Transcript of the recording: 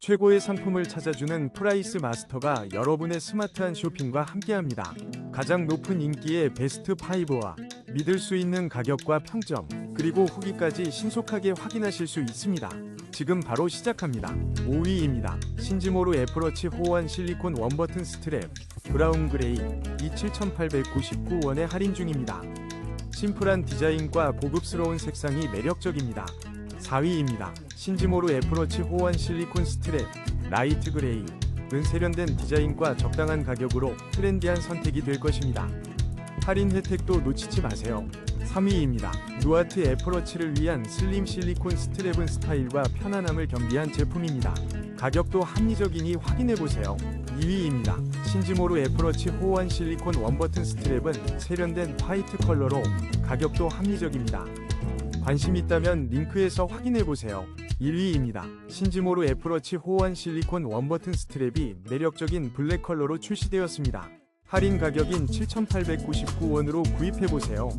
최고의 상품을 찾아주는 프라이스 마스터가 여러분의 스마트한 쇼핑과 함께합니다. 가장 높은 인기의 베스트 5와 믿을 수 있는 가격과 평점, 그리고 후기까지 신속하게 확인하실 수 있습니다. 지금 바로 시작합니다. 5위입니다. 신지모로 애플워치 호환 실리콘 원버튼 스트랩 브라운 그레이 이 7,899원에 할인 중입니다. 심플한 디자인과 고급스러운 색상이 매력적입니다. 4위입니다. 신지모로 애플워치 호환 실리콘 스트랩 라이트 그레이 은 세련된 디자인과 적당한 가격으로 트렌디한 선택이 될 것입니다. 할인 혜택도 놓치지 마세요. 3위입니다. 누아트 애플워치를 위한 슬림 실리콘 스트랩은 스타일과 편안함을 겸비한 제품입니다. 가격도 합리적이니 확인해보세요. 2위입니다. 신지모로 애플워치 호환 실리콘 원버튼 스트랩은 세련된 화이트 컬러로 가격도 합리적입니다. 관심 있다면 링크에서 확인해보세요. 1위입니다. 신지모로 애플워치 호환 실리콘 원버튼 스트랩이 매력적인 블랙 컬러로 출시되었습니다. 할인 가격인 7,899원으로 구입해보세요.